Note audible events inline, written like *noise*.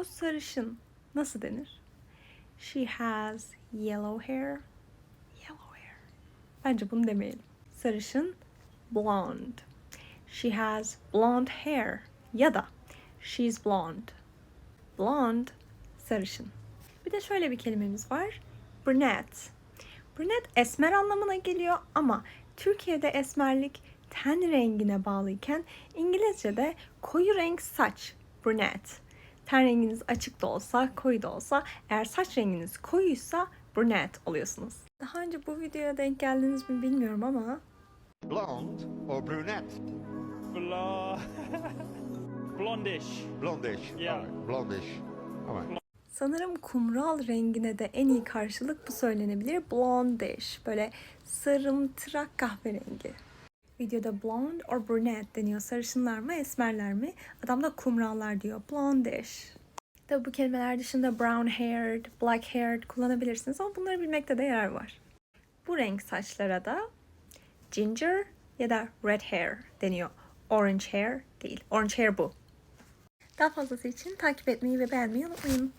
O sarışın nasıl denir? She has yellow hair. Yellow hair. Bence bunu demeyelim. Sarışın blonde. She has blonde hair. Ya da she's blonde. Blonde sarışın. Bir de şöyle bir kelimemiz var. Brunette. Brunette esmer anlamına geliyor ama Türkiye'de esmerlik ten rengine bağlıyken İngilizce'de koyu renk saç. Brunette. Ten renginiz açık da olsa, koyu da olsa, eğer saç renginiz koyuysa brunette oluyorsunuz. Daha önce bu videoya denk geldiniz mi bilmiyorum ama Blonde or brunette? Bla... *laughs* Blondish. Blondish. Yeah. Right. Blondish. All right. Sanırım kumral rengine de en iyi karşılık bu söylenebilir. Blondish. Böyle sarımtırak kahverengi. Videoda blonde or brunette deniyor. Sarışınlar mı, esmerler mi? Adam da kumrallar diyor. Blondish. Tabi bu kelimeler dışında brown haired, black haired kullanabilirsiniz ama bunları bilmekte de yarar var. Bu renk saçlara da ginger ya da red hair deniyor. Orange hair değil. Orange hair bu. Daha fazlası için takip etmeyi ve beğenmeyi unutmayın.